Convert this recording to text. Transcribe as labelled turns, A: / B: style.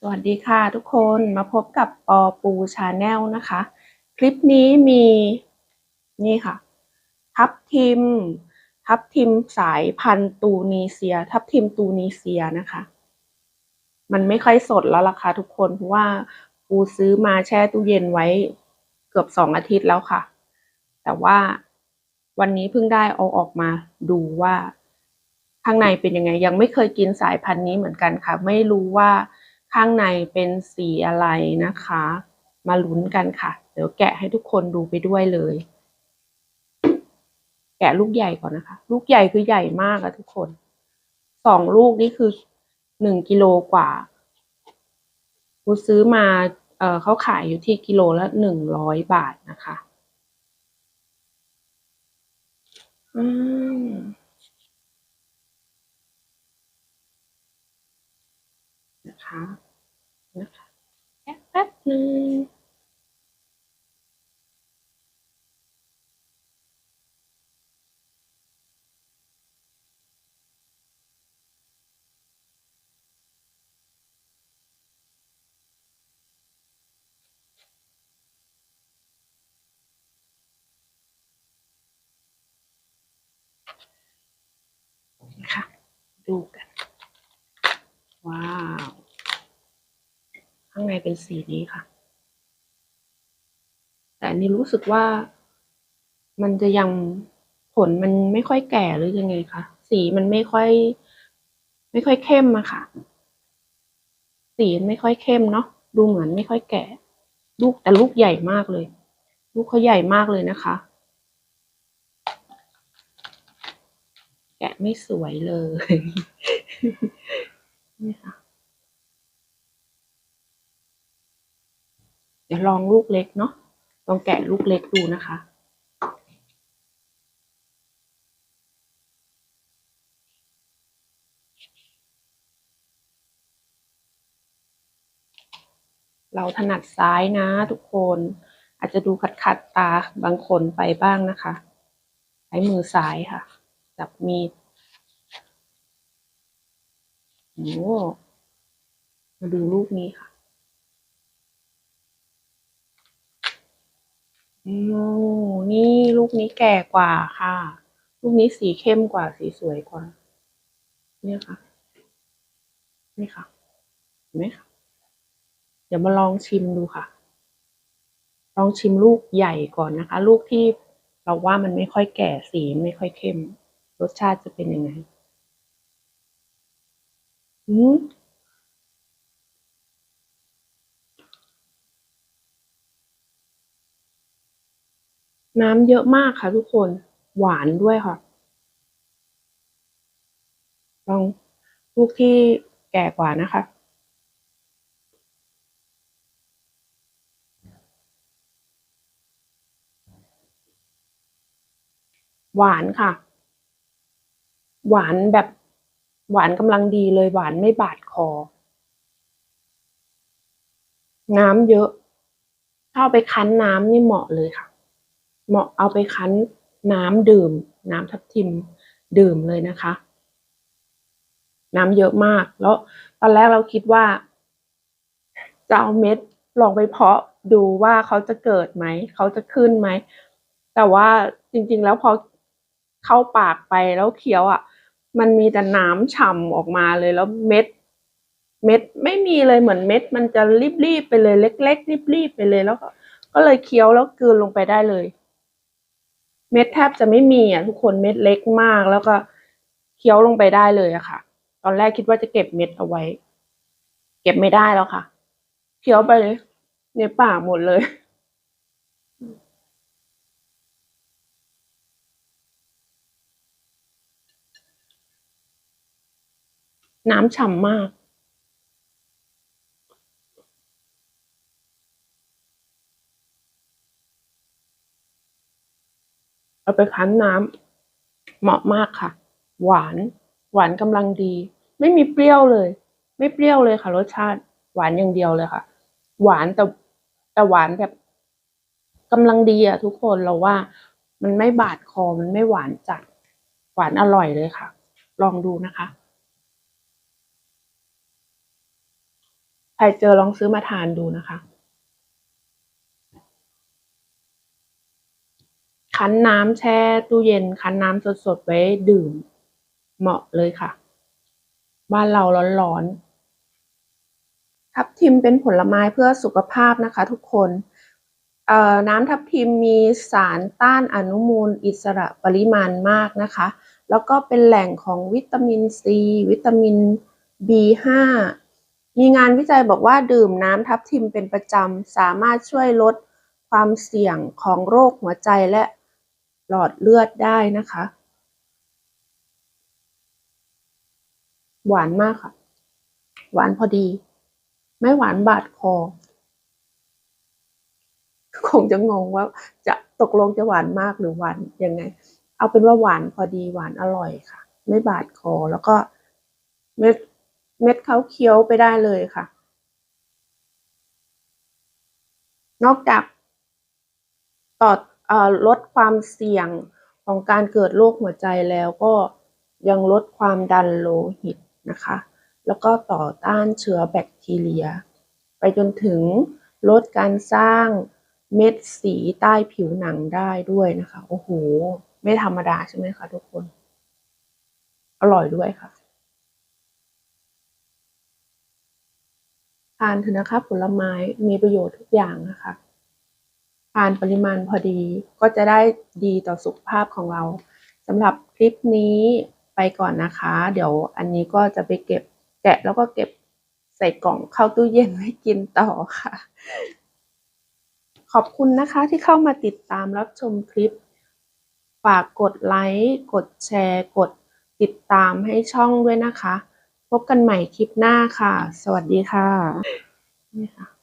A: สวัสดีค่ะทุกคนมาพบกับปอปูชาแนลนะคะ คลิปนี้มีนี่ค่ะ ทับทิม ทับทิมสายพันธุ์ตูนีเซีย ทับทิมตูนีเซียนะคะ มันไม่ค่อยสดแล้วล่ะค่ะทุกคนเพราะว่าปูซื้อมาแช่ตู้เย็นไว้เกือบสองอาทิตย์แล้วค่ะ แต่ว่าวันนี้เพิ่งได้เอาออกมาดูว่าข้างในเป็นยังไง ยังไม่เคยกินสายพันธุ์นี้เหมือนกันค่ะ ไม่รู้ว่า ข้างในเป็นสีอะไรนะคะ มาลุ้นกันค่ะ เดี๋ยวแกะให้ทุกคนดูไปด้วยเลย แกะลูกใหญ่ก่อนนะคะ ลูกใหญ่คือใหญ่มากอะทุกคนสองลูกนี่คือหนึ่งกิโลกว่ากูซื้อมาเออเขาขายอยู่ที่กิโลละหนึ่งร้อยบาทนะคะ อืม นะคะ นะคะแป๊บแป๊บหนึ่งนะคะดูกัน ว้าว ข้างในเป็นสีนี้ค่ะ แต่อันนี้รู้สึกว่ามันจะยังผลมันไม่ค่อยแก่หรือยังไงคะสีมันไม่ค่อย ไม่ค่อยเข้มอะค่ะ สีไม่ค่อยเข้มเนาะดูเหมือนไม่ค่อยแก่ ลูกแต่ลูกใหญ่มากเลย ลูกเขาใหญ่มากเลยนะคะ แกะไม่สวยเลยนี่ค่ะ เดี๋ยวลองลูกเล็กเนาะลองแกะลูกเล็กดูนะคะเราถนัดซ้ายนะทุกคนอาจจะดูขัดขัดตาบางคนไปบ้างนะคะ ใช้มือซ้ายค่ะ จับมีดโอ้มาดูลูกนี้ค่ะ โอ้นี่ลูกนี้แก่กว่าค่ะ ลูกนี้สีเข้มกว่าสีสวยกว่า เนี่ยค่ะ นี่ค่ะเห็นไหมคะเดี๋ยวมาลองชิมดูค่ะ ลองชิมลูกใหญ่ก่อนนะคะ ลูกที่เราว่ามันไม่ค่อยแก่สีไม่ค่อยเข้ม รสชาติจะเป็นยังไงอืม น้ำเยอะมากค่ะทุกคนหวานด้วยค่ะ ลองลูกที่แก่กว่านะคะ หวานค่ะ หวานแบบหวานกำลังดีเลยหวานไม่บาดคอ น้ำเยอะ ถ้าเอาไปคั้นน้ำนี่เหมาะเลยค่ะ เหมาะเอาไปคั้นน้ำดื่ม น้ำทับทิมดื่มเลยนะคะ น้ำเยอะมาก แล้วตอนแรกเราคิดว่า จะเอาเม็ดลองไปเพาะดูว่าเขาจะเกิดไหม เขาจะขึ้นไหม แต่ว่าจริงๆแล้วพอเข้าปากไปแล้วเคี้ยวอะ มันมีแต่น้ำฉ่ำออกมาเลยแล้วเม็ด เม็ดไม่มีเลยเหมือนเม็ด มันจะรีบๆไปเลยเล็ก ๆ รีบๆไปเลยแล้วก็ก็เลยเคี้ยวแล้วกลืนลงไปได้เลย เม็ดแทบจะไม่มีอะทุกคนเม็ดเล็กมาก แล้วก็เคี้ยวลงไปได้เลยอะค่ะ ตอนแรกคิดว่าจะเก็บเม็ดเอาไว้ เก็บไม่ได้แล้วค่ะ เคี้ยวไปเลยในปากหมดเลยน้ำฉ่ำมาก เอาไปคั้นน้ำเหมาะมากค่ะ หวาน หวานกำลังดี ไม่มีเปรี้ยวเลย ไม่เปรี้ยวเลยค่ะ รสชาติหวานอย่างเดียวเลยค่ะ หวานแต่แต่หวานแบบกำลังดีอะทุกคนเราว่า มันไม่บาดคอมันไม่หวานจัด หวานอร่อยเลยค่ะ ลองดูนะคะใครเจอลองซื้อมาทานดูนะคะ คั้นน้ำแช่ตู้เย็น คั้นน้ำสดๆไว้ดื่ม เหมาะเลยค่ะ บ้านเราร้อนๆ ทับทิมเป็นผลไม้เพื่อสุขภาพนะคะ ทุกคนน้ำทับทิมมีสารต้านอนุมูลอิสระปริมาณมากนะคะ แล้วก็เป็นแหล่งของวิตามินซี วิตามิน B5 มีงานวิจัยบอกว่าดื่มน้ำทับทิมเป็นประจำ สามารถช่วยลดความเสี่ยงของโรคหัวใจและ หลอดเลือดได้นะคะ หวานมากค่ะ หวานพอดี ไม่หวานบาดคอ คงจะงงว่าจะตกลงจะหวานมากหรือหวานยังไง เอาเป็นว่าหวานพอดีหวานอร่อยค่ะ ไม่บาดคอแล้วก็เม็ดเม็ดเขาเคี้ยวไปได้เลยค่ะ นอกจากต่อ ลดความเสี่ยงของการเกิดโรคหัวใจแล้วก็ยังลดความดันโลหิตนะคะ แล้วก็ต่อต้านเชื้อแบคทีเรีย ไปจนถึงลดการสร้างเม็ดสีใต้ผิวหนังได้ด้วยนะคะ โอ้โห ไม่ธรรมดาใช่ไหมคะทุกคน อร่อยด้วยค่ะ ทานเถอะนะคะผลไม้มีประโยชน์ทุกอย่างนะคะ ทานปริมาณพอดีก็จะได้ดีต่อสุขภาพของเราสำหรับคลิปนี้ไปก่อนนะคะ เดี๋ยวอันนี้ก็จะไปเก็บแกะแล้วก็เก็บใส่กล่องเข้าตู้เย็นไว้กินต่อค่ะ ขอบคุณนะคะที่เข้ามาติดตามรับชมคลิป ฝากกดไลค์กดแชร์ กดติดตามให้ช่องด้วยนะคะ พบกันใหม่คลิปหน้าค่ะ สวัสดีค่ะนี่ค่ะ